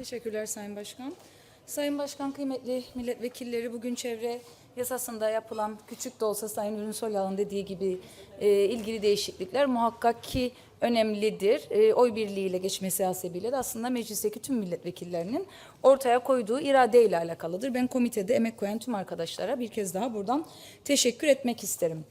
Teşekkürler Sayın Başkan. Sayın Başkan, kıymetli milletvekilleri bugün çevre yasasında yapılan küçük de olsa Sayın Ürünsol Yalın dediği gibi e, ilgili değişiklikler muhakkak ki önemlidir. E, oy birliğiyle geçmesi hasebiyle de aslında meclisteki tüm milletvekillerinin ortaya koyduğu iradeyle alakalıdır. Ben komitede emek koyan tüm arkadaşlara bir kez daha buradan teşekkür etmek isterim.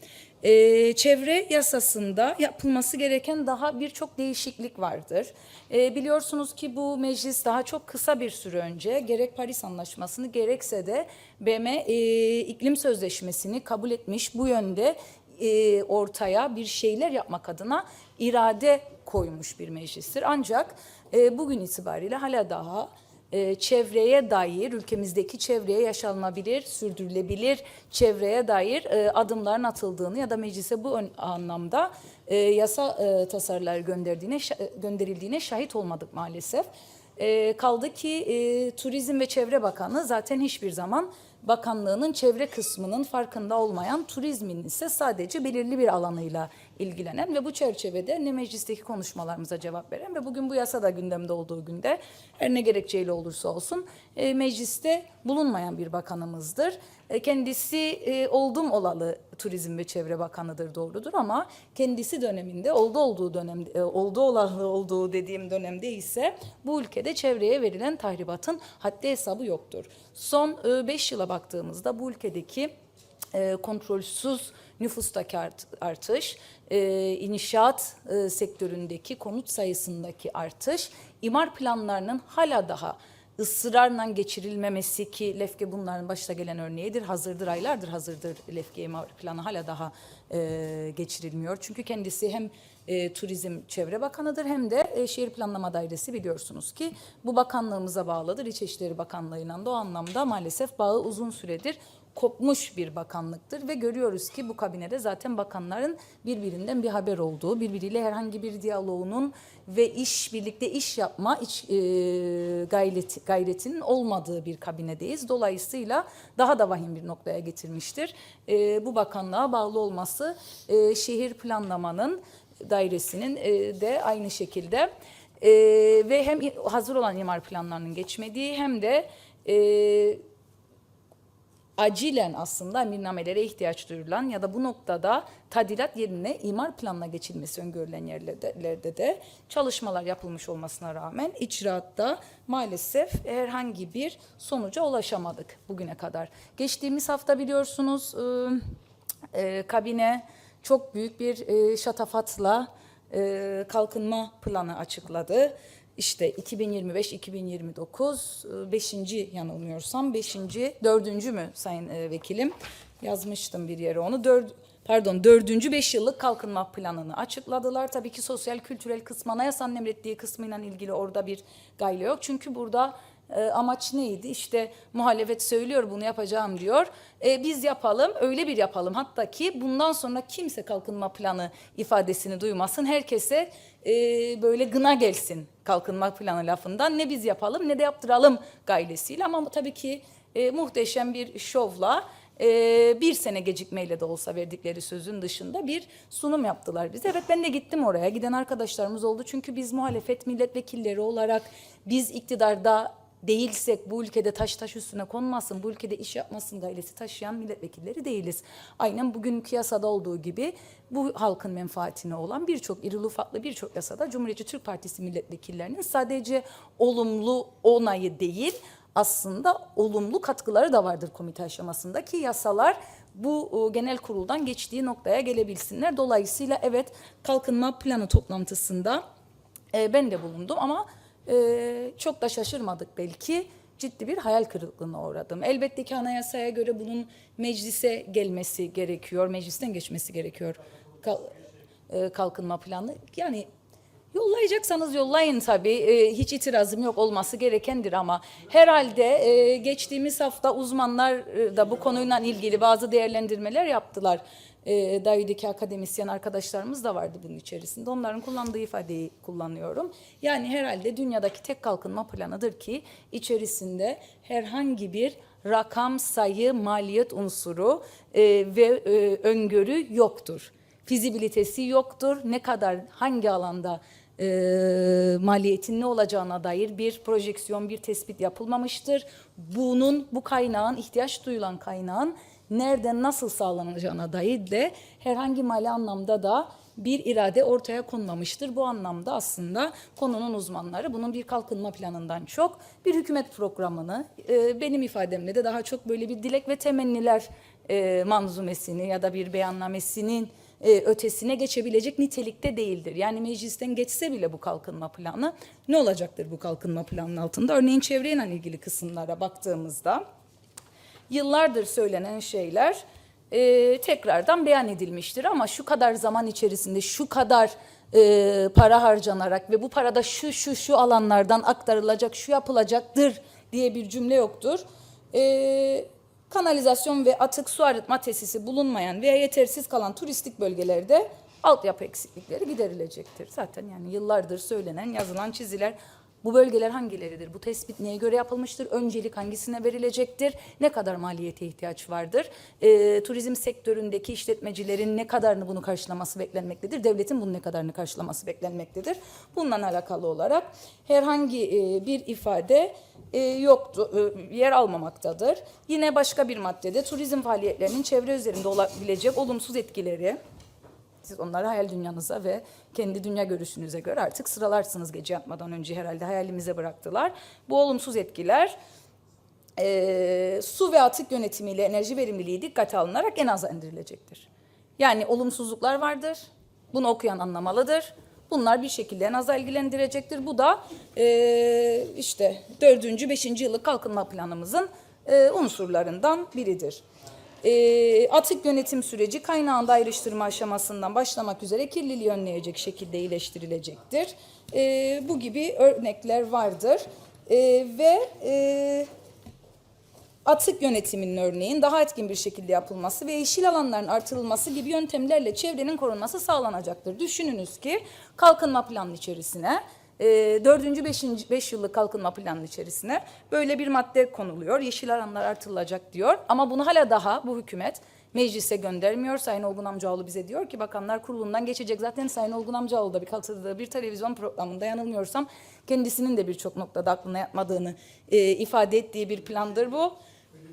Ee, çevre yasasında yapılması gereken daha birçok değişiklik vardır. Ee, biliyorsunuz ki bu meclis daha çok kısa bir süre önce gerek Paris Anlaşması'nı gerekse de BM e, iklim sözleşmesini kabul etmiş bu yönde e, ortaya bir şeyler yapmak adına irade koymuş bir meclistir. Ancak e, bugün itibariyle hala daha e, çevreye dair, ülkemizdeki çevreye yaşanabilir, sürdürülebilir çevreye dair e, adımların atıldığını ya da meclise bu ön- anlamda e, yasa e, tasarıları gönderdiğine şa- gönderildiğine şahit olmadık maalesef. E, kaldı ki e, Turizm ve Çevre Bakanı zaten hiçbir zaman bakanlığının çevre kısmının farkında olmayan turizmin ise sadece belirli bir alanıyla ilgilenen ve bu çerçevede ne meclisteki konuşmalarımıza cevap veren ve bugün bu yasa da gündemde olduğu günde her ne gerekçeyle olursa olsun e, mecliste bulunmayan bir bakanımızdır. E, kendisi e, oldum olalı Turizm ve Çevre Bakanı'dır doğrudur ama kendisi döneminde oldu olduğu dönemde e, oldu olalı olduğu dediğim dönemde ise bu ülkede çevreye verilen tahribatın haddi hesabı yoktur. Son 5 yıla baktığımızda bu ülkedeki e, kontrolsüz nüfustaki art- artış, e, inşaat e, sektöründeki konut sayısındaki artış, imar planlarının hala daha ısrarla geçirilmemesi ki Lefke bunların başta gelen örneğidir. Hazırdır, aylardır hazırdır Lefke imar planı hala daha e, geçirilmiyor. Çünkü kendisi hem e, Turizm Çevre Bakanı'dır hem de e, Şehir Planlama Dairesi biliyorsunuz ki bu bakanlığımıza bağlıdır. İçişleri Bakanlığı'yla da o anlamda maalesef bağı uzun süredir kopmuş bir bakanlıktır ve görüyoruz ki bu kabinede zaten bakanların birbirinden bir haber olduğu, birbiriyle herhangi bir diyaloğunun ve iş birlikte iş yapma iç, e, gayret, gayretinin olmadığı bir kabinedeyiz. Dolayısıyla daha da vahim bir noktaya getirmiştir. E, bu bakanlığa bağlı olması e, şehir planlamanın dairesinin e, de aynı şekilde e, ve hem hazır olan imar planlarının geçmediği hem de e, acilen aslında emirnamelere ihtiyaç duyulan ya da bu noktada tadilat yerine imar planına geçilmesi öngörülen yerlerde de çalışmalar yapılmış olmasına rağmen icraatta maalesef herhangi bir sonuca ulaşamadık bugüne kadar. Geçtiğimiz hafta biliyorsunuz e, e, kabine çok büyük bir e, şatafatla e, kalkınma planı açıkladı. İşte 2025-2029 5. yanılmıyorsam 5. 4. mü sayın e, vekilim yazmıştım bir yere onu. 4 pardon 4. 5 yıllık kalkınma planını açıkladılar. Tabii ki sosyal kültürel kısmı anayasanın emrettiği kısmıyla ilgili orada bir gayle yok. Çünkü burada e, amaç neydi? İşte muhalefet söylüyor bunu yapacağım diyor. E, biz yapalım, öyle bir yapalım. Hatta ki bundan sonra kimse kalkınma planı ifadesini duymasın. Herkese e, böyle gına gelsin kalkınma planı lafından. Ne biz yapalım ne de yaptıralım gaylesiyle. Ama tabii ki e, muhteşem bir şovla e, bir sene gecikmeyle de olsa verdikleri sözün dışında bir sunum yaptılar bize. Evet ben de gittim oraya. Giden arkadaşlarımız oldu. Çünkü biz muhalefet milletvekilleri olarak biz iktidarda değilsek bu ülkede taş taş üstüne konmasın, bu ülkede iş yapmasın gayreti taşıyan milletvekilleri değiliz. Aynen bugünkü yasada olduğu gibi bu halkın menfaatine olan birçok irili ufaklı birçok yasada Cumhuriyetçi Türk Partisi milletvekillerinin sadece olumlu onayı değil aslında olumlu katkıları da vardır komite aşamasında ki yasalar bu e, genel kuruldan geçtiği noktaya gelebilsinler. Dolayısıyla evet kalkınma planı toplantısında e, ben de bulundum ama ee, çok da şaşırmadık belki. Ciddi bir hayal kırıklığına uğradım. Elbette ki anayasaya göre bunun meclise gelmesi gerekiyor, meclisten geçmesi gerekiyor Kal- e, kalkınma planı. Yani yollayacaksanız yollayın tabii. E, hiç itirazım yok olması gerekendir ama herhalde e, geçtiğimiz hafta uzmanlar da bu konuyla ilgili bazı değerlendirmeler yaptılar e, Davi'deki akademisyen arkadaşlarımız da vardı bunun içerisinde. Onların kullandığı ifadeyi kullanıyorum. Yani herhalde dünyadaki tek kalkınma planıdır ki içerisinde herhangi bir rakam, sayı, maliyet unsuru e, ve e, öngörü yoktur. Fizibilitesi yoktur. Ne kadar hangi alanda e, maliyetin ne olacağına dair bir projeksiyon, bir tespit yapılmamıştır. Bunun, bu kaynağın, ihtiyaç duyulan kaynağın nereden nasıl sağlanacağına dair de herhangi mali anlamda da bir irade ortaya konmamıştır. Bu anlamda aslında konunun uzmanları bunun bir kalkınma planından çok bir hükümet programını e, benim ifademle de daha çok böyle bir dilek ve temenniler e, manzumesini ya da bir beyannamesinin e, ötesine geçebilecek nitelikte değildir. Yani meclisten geçse bile bu kalkınma planı ne olacaktır bu kalkınma planının altında? Örneğin çevreyle ilgili kısımlara baktığımızda yıllardır söylenen şeyler e, tekrardan beyan edilmiştir ama şu kadar zaman içerisinde şu kadar e, para harcanarak ve bu parada şu şu şu alanlardan aktarılacak, şu yapılacaktır diye bir cümle yoktur. E, kanalizasyon ve atık su arıtma tesisi bulunmayan veya yetersiz kalan turistik bölgelerde altyapı eksiklikleri giderilecektir. Zaten yani yıllardır söylenen, yazılan çiziler bu bölgeler hangileridir? Bu tespit neye göre yapılmıştır? Öncelik hangisine verilecektir? Ne kadar maliyete ihtiyaç vardır? Ee, turizm sektöründeki işletmecilerin ne kadarını bunu karşılaması beklenmektedir? Devletin bunun ne kadarını karşılaması beklenmektedir? Bununla alakalı olarak herhangi e, bir ifade e, yoktu, e, yer almamaktadır. Yine başka bir maddede turizm faaliyetlerinin çevre üzerinde olabilecek olumsuz etkileri siz onları hayal dünyanıza ve kendi dünya görüşünüze göre artık sıralarsınız gece yatmadan önce herhalde hayalimize bıraktılar. Bu olumsuz etkiler e, su ve atık yönetimiyle enerji verimliliği dikkate alınarak en aza indirilecektir. Yani olumsuzluklar vardır. Bunu okuyan anlamalıdır. Bunlar bir şekilde en aza ilgilendirecektir. Bu da e, işte dördüncü, beşinci yıllık kalkınma planımızın e, unsurlarından biridir. E, atık yönetim süreci kaynağında ayrıştırma aşamasından başlamak üzere kirliliği önleyecek şekilde iyileştirilecektir. E, bu gibi örnekler vardır. E, ve e, atık yönetiminin örneğin daha etkin bir şekilde yapılması ve yeşil alanların artırılması gibi yöntemlerle çevrenin korunması sağlanacaktır. Düşününüz ki kalkınma planının içerisine e, dördüncü, beşinci, beş yıllık kalkınma planının içerisine böyle bir madde konuluyor. Yeşil alanlar artırılacak diyor ama bunu hala daha bu hükümet meclise göndermiyor. Sayın Olgun Amcaoğlu bize diyor ki Bakanlar Kurulu'ndan geçecek. Zaten Sayın Olgun Amcaoğlu da bir katıldığı bir televizyon programında yanılmıyorsam kendisinin de birçok noktada aklına yatmadığını e, ifade ettiği bir plandır bu.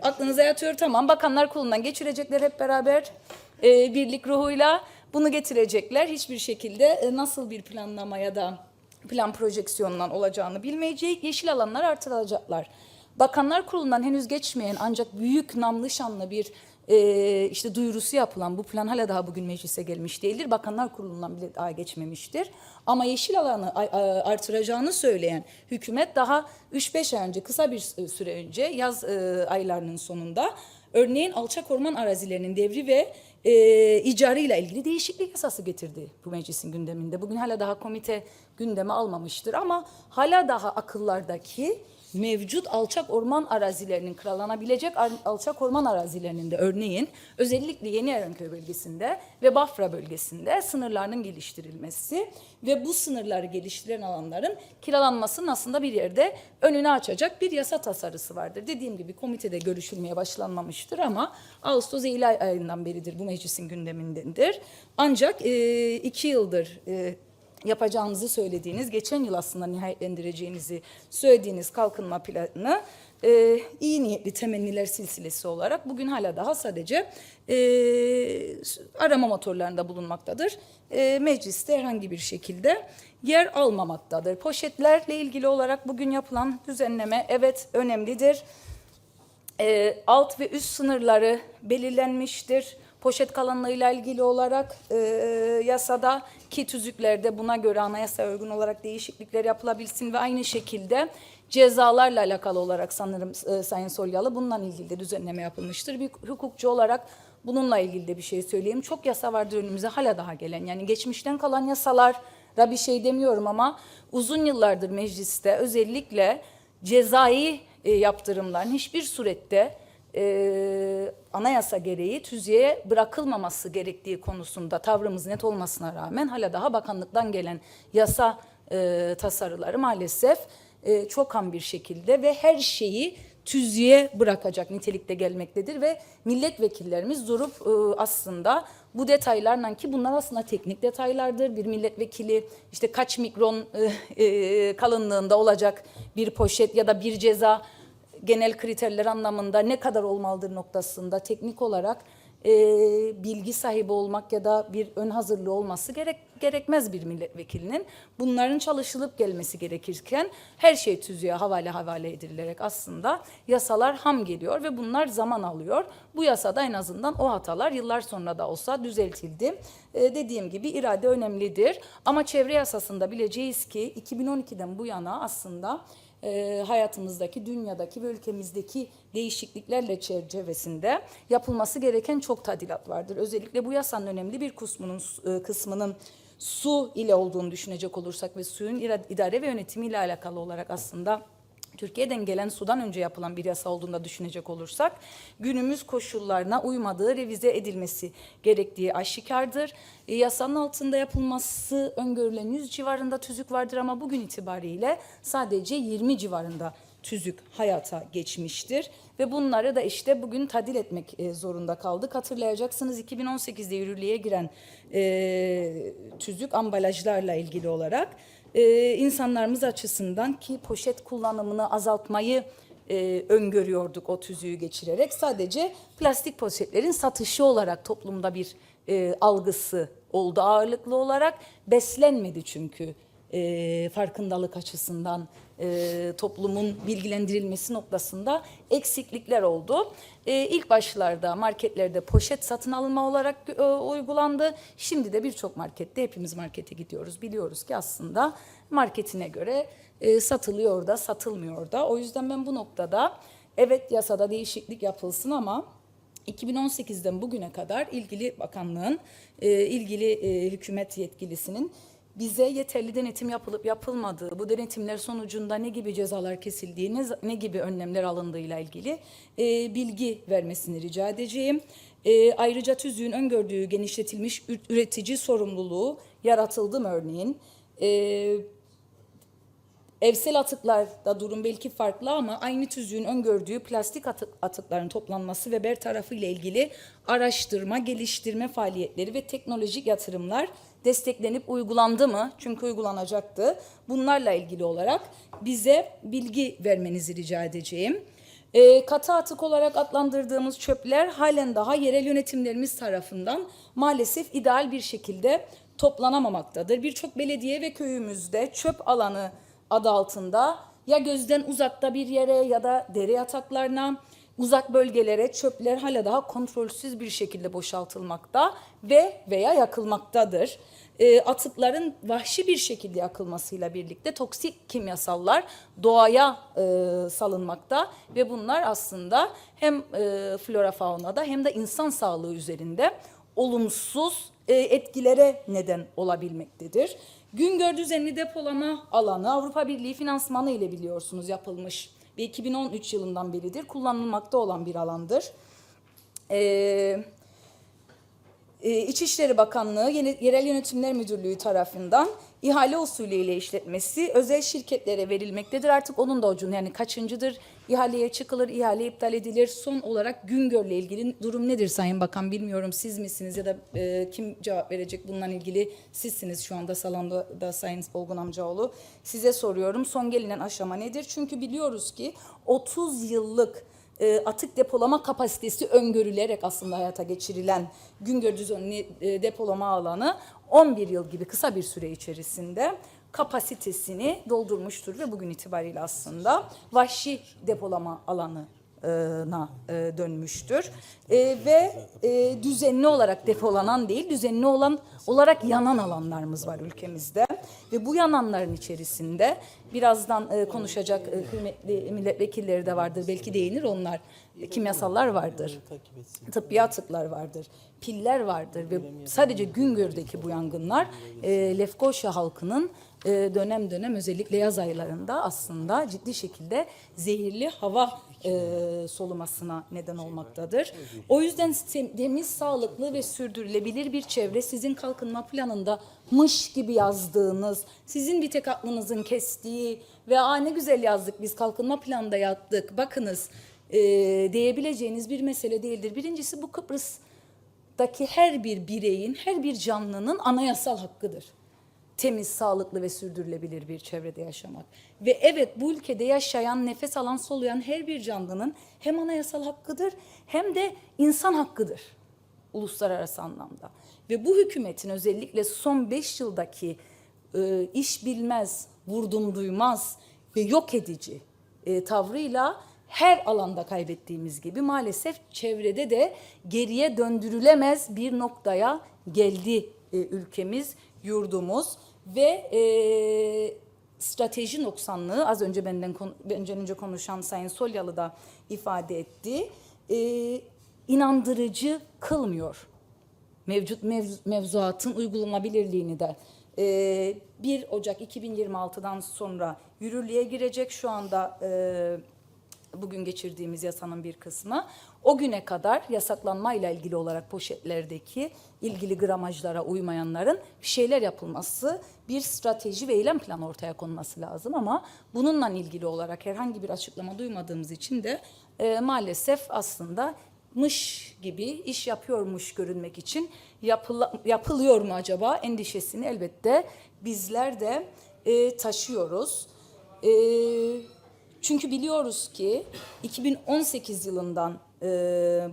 Aklınıza yatıyor tamam. Bakanlar Kurulu'ndan geçirecekler hep beraber e, birlik ruhuyla bunu getirecekler. Hiçbir şekilde e, nasıl bir planlama ya da plan projeksiyonundan olacağını bilmeyecek. Yeşil alanlar artırılacaklar. Bakanlar Kurulu'ndan henüz geçmeyen ancak büyük namlı şanlı bir e, işte duyurusu yapılan bu plan hala daha bugün meclise gelmiş değildir. Bakanlar Kurulu'ndan bile daha geçmemiştir. Ama yeşil alanı artıracağını söyleyen hükümet daha 3-5 ay önce kısa bir süre önce yaz e, aylarının sonunda örneğin alçak orman arazilerinin devri ve e, icarıyla ilgili değişiklik yasası getirdi bu meclisin gündeminde. Bugün hala daha komite gündeme almamıştır ama hala daha akıllardaki mevcut alçak orman arazilerinin kiralanabilecek ar- alçak orman arazilerinin de örneğin özellikle Yeni Erenköy bölgesinde ve Bafra bölgesinde sınırlarının geliştirilmesi ve bu sınırları geliştiren alanların kiralanmasının aslında bir yerde önünü açacak bir yasa tasarısı vardır. Dediğim gibi komitede görüşülmeye başlanmamıştır ama Ağustos Eylül ay- ayından beridir bu meclisin gündemindedir. Ancak e, iki yıldır e, yapacağınızı söylediğiniz, geçen yıl aslında nihayetlendireceğinizi söylediğiniz kalkınma planı e, iyi niyetli temenniler silsilesi olarak bugün hala daha sadece e, arama motorlarında bulunmaktadır. E, mecliste herhangi bir şekilde yer almamaktadır. Poşetlerle ilgili olarak bugün yapılan düzenleme evet önemlidir. E, alt ve üst sınırları belirlenmiştir. Poşet kalınlığıyla ilgili olarak e, yasada ki tüzüklerde buna göre anayasa uygun olarak değişiklikler yapılabilsin ve aynı şekilde cezalarla alakalı olarak sanırım e, Sayın Solyalı bununla ilgili de düzenleme yapılmıştır. Bir hukukçu olarak bununla ilgili de bir şey söyleyeyim. Çok yasa vardır önümüze hala daha gelen yani geçmişten kalan yasalara bir şey demiyorum ama uzun yıllardır mecliste özellikle cezai e, yaptırımların hiçbir surette e, anayasa gereği tüzüğe bırakılmaması gerektiği konusunda tavrımız net olmasına rağmen hala daha bakanlıktan gelen yasa e, tasarıları maalesef e, çok ham bir şekilde ve her şeyi tüzüğe bırakacak nitelikte gelmektedir ve milletvekillerimiz durup e, aslında bu detaylarla ki bunlar aslında teknik detaylardır. Bir milletvekili işte kaç mikron e, e, kalınlığında olacak bir poşet ya da bir ceza genel kriterler anlamında ne kadar olmalıdır noktasında teknik olarak e, bilgi sahibi olmak ya da bir ön hazırlığı olması gerek gerekmez bir milletvekilinin. Bunların çalışılıp gelmesi gerekirken her şey tüzüğe havale havale edilerek aslında yasalar ham geliyor ve bunlar zaman alıyor. Bu yasada en azından o hatalar yıllar sonra da olsa düzeltildi. E, dediğim gibi irade önemlidir ama çevre yasasında bileceğiz ki 2012'den bu yana aslında e, hayatımızdaki, dünyadaki ve ülkemizdeki değişikliklerle çerçevesinde yapılması gereken çok tadilat vardır. Özellikle bu yasanın önemli bir kısmının, e, kısmının su ile olduğunu düşünecek olursak ve suyun idare ve yönetimi ile alakalı olarak aslında Türkiye'den gelen sudan önce yapılan bir yasa olduğunda düşünecek olursak günümüz koşullarına uymadığı revize edilmesi gerektiği aşikardır. E, yasanın altında yapılması öngörülen 100 civarında tüzük vardır ama bugün itibariyle sadece 20 civarında tüzük hayata geçmiştir ve bunları da işte bugün tadil etmek e, zorunda kaldık. Hatırlayacaksınız 2018'de yürürlüğe giren e, tüzük ambalajlarla ilgili olarak e, insanlarımız açısından ki poşet kullanımını azaltmayı e, öngörüyorduk o tüzüğü geçirerek. Sadece plastik poşetlerin satışı olarak toplumda bir e, algısı oldu ağırlıklı olarak. Beslenmedi çünkü e, farkındalık açısından e, toplumun bilgilendirilmesi noktasında eksiklikler oldu. E, ilk başlarda marketlerde poşet satın alma olarak e, uygulandı. Şimdi de birçok markette hepimiz markete gidiyoruz. Biliyoruz ki aslında marketine göre e, satılıyor da satılmıyor da. O yüzden ben bu noktada evet yasada değişiklik yapılsın ama 2018'den bugüne kadar ilgili bakanlığın, e, ilgili e, hükümet yetkilisinin bize yeterli denetim yapılıp yapılmadığı, bu denetimler sonucunda ne gibi cezalar kesildiği, ne, ne gibi önlemler alındığıyla ilgili e, bilgi vermesini rica edeceğim. E, ayrıca tüzüğün öngördüğü genişletilmiş üretici sorumluluğu yaratıldı mı örneğin? E, Evsel atıklarda durum belki farklı ama aynı tüzüğün öngördüğü plastik atık, atıkların toplanması ve bertarafı ile ilgili araştırma, geliştirme faaliyetleri ve teknolojik yatırımlar desteklenip uygulandı mı? Çünkü uygulanacaktı. Bunlarla ilgili olarak bize bilgi vermenizi rica edeceğim. E, katı atık olarak adlandırdığımız çöpler halen daha yerel yönetimlerimiz tarafından maalesef ideal bir şekilde toplanamamaktadır. Birçok belediye ve köyümüzde çöp alanı adı altında ya gözden uzakta bir yere ya da dere yataklarına uzak bölgelere çöpler hala daha kontrolsüz bir şekilde boşaltılmakta ve veya yakılmaktadır. E, atıkların vahşi bir şekilde yakılmasıyla birlikte toksik kimyasallar doğaya e, salınmakta ve bunlar aslında hem e, flora faunada hem de insan sağlığı üzerinde olumsuz e, etkilere neden olabilmektedir. Güngör düzenli depolama alanı Avrupa Birliği finansmanı ile biliyorsunuz yapılmış ve 2013 yılından beridir kullanılmakta olan bir alandır. Ee, e, İçişleri Bakanlığı Yerel Yönetimler Müdürlüğü tarafından ihale usulüyle işletmesi özel şirketlere verilmektedir. Artık onun da ucunu yani kaçıncıdır ihaleye çıkılır, ihale iptal edilir. Son olarak Güngör'le ilgili durum nedir Sayın Bakan bilmiyorum siz misiniz ya da e, kim cevap verecek bununla ilgili sizsiniz şu anda salonda da Sayın Olgun amcaoğlu. Size soruyorum son gelinen aşama nedir? Çünkü biliyoruz ki 30 yıllık e, atık depolama kapasitesi öngörülerek aslında hayata geçirilen Güngör düzenli e, depolama alanı 11 yıl gibi kısa bir süre içerisinde kapasitesini doldurmuştur ve bugün itibariyle aslında vahşi depolama alanına e, dönmüştür. E, ve e, düzenli olarak depolanan değil, düzenli olan olarak yanan alanlarımız var ülkemizde. Ve bu yananların içerisinde birazdan e, konuşacak e, kıymetli milletvekilleri de vardır. Belki değinir onlar. E, kimyasallar vardır. Tıbbi atıklar vardır. Piller vardır ve sadece Güngör'deki bu yangınlar e, Lefkoşa halkının e, dönem dönem özellikle yaz aylarında aslında ciddi şekilde zehirli hava e, solumasına neden olmaktadır. O yüzden temiz, sağlıklı ve sürdürülebilir bir çevre sizin kalkınma planında mış gibi yazdığınız, sizin bir tek aklınızın kestiği ve aa ne güzel yazdık biz kalkınma planında yaptık bakınız e, diyebileceğiniz bir mesele değildir. Birincisi bu Kıbrıs daki her bir bireyin, her bir canlının anayasal hakkıdır. Temiz, sağlıklı ve sürdürülebilir bir çevrede yaşamak. Ve evet bu ülkede yaşayan, nefes alan, soluyan her bir canlının hem anayasal hakkıdır hem de insan hakkıdır uluslararası anlamda. Ve bu hükümetin özellikle son beş yıldaki e, iş bilmez, vurdum duymaz ve yok edici e, tavrıyla her alanda kaybettiğimiz gibi maalesef çevrede de geriye döndürülemez bir noktaya geldi e, ülkemiz, yurdumuz ve e, strateji noksanlığı az önce benden benden önce konuşan Sayın Solyalı da ifade etti. E, inandırıcı kılmıyor mevcut mev- mevzuatın uygulanabilirliğini de e, 1 Ocak 2026'dan sonra yürürlüğe girecek şu anda e, bugün geçirdiğimiz yasanın bir kısmı. O güne kadar yasaklanmayla ilgili olarak poşetlerdeki ilgili gramajlara uymayanların bir şeyler yapılması, bir strateji ve eylem planı ortaya konması lazım ama bununla ilgili olarak herhangi bir açıklama duymadığımız için de e, maalesef aslında mış gibi iş yapıyormuş görünmek için yapıla, yapılıyor mu acaba endişesini elbette bizler de e, taşıyoruz. E, çünkü biliyoruz ki 2018 yılından e,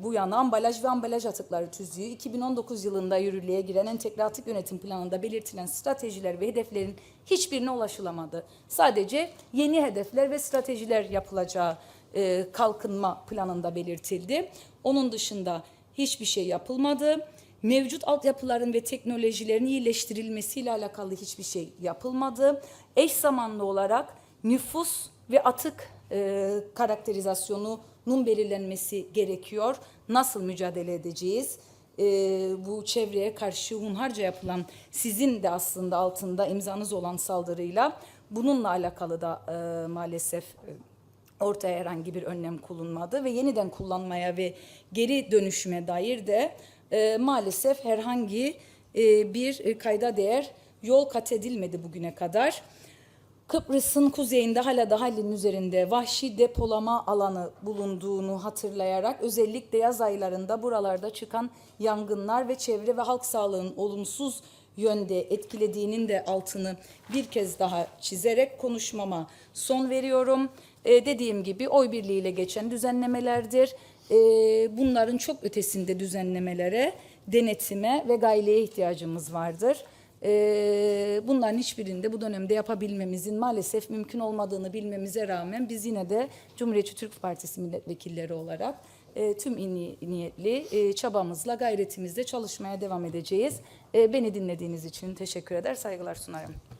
bu yana ambalaj ve ambalaj atıkları tüzüğü 2019 yılında yürürlüğe giren entegre atık yönetim planında belirtilen stratejiler ve hedeflerin hiçbirine ulaşılamadı. Sadece yeni hedefler ve stratejiler yapılacağı e, kalkınma planında belirtildi. Onun dışında hiçbir şey yapılmadı. Mevcut altyapıların ve teknolojilerin iyileştirilmesiyle alakalı hiçbir şey yapılmadı. Eş zamanlı olarak nüfus ve atık e, karakterizasyonunun belirlenmesi gerekiyor. Nasıl mücadele edeceğiz? E, bu çevreye karşı hunharca yapılan sizin de aslında altında imzanız olan saldırıyla bununla alakalı da e, maalesef e, ortaya herhangi bir önlem kullanmadı ve yeniden kullanmaya ve geri dönüşüme dair de e, maalesef herhangi e, bir kayda değer yol kat edilmedi bugüne kadar. Kıbrıs'ın kuzeyinde hala da halinin üzerinde vahşi depolama alanı bulunduğunu hatırlayarak özellikle yaz aylarında buralarda çıkan yangınlar ve çevre ve halk sağlığının olumsuz yönde etkilediğinin de altını bir kez daha çizerek konuşmama son veriyorum. Ee, dediğim gibi oy birliğiyle geçen düzenlemelerdir. Ee, bunların çok ötesinde düzenlemelere, denetime ve gayleye ihtiyacımız vardır. Ee, bunların hiçbirinde bu dönemde yapabilmemizin maalesef mümkün olmadığını bilmemize rağmen biz yine de Cumhuriyetçi Türk Partisi milletvekilleri olarak e, tüm iyi niyetli e, çabamızla, gayretimizle çalışmaya devam edeceğiz. E, beni dinlediğiniz için teşekkür eder, saygılar sunarım.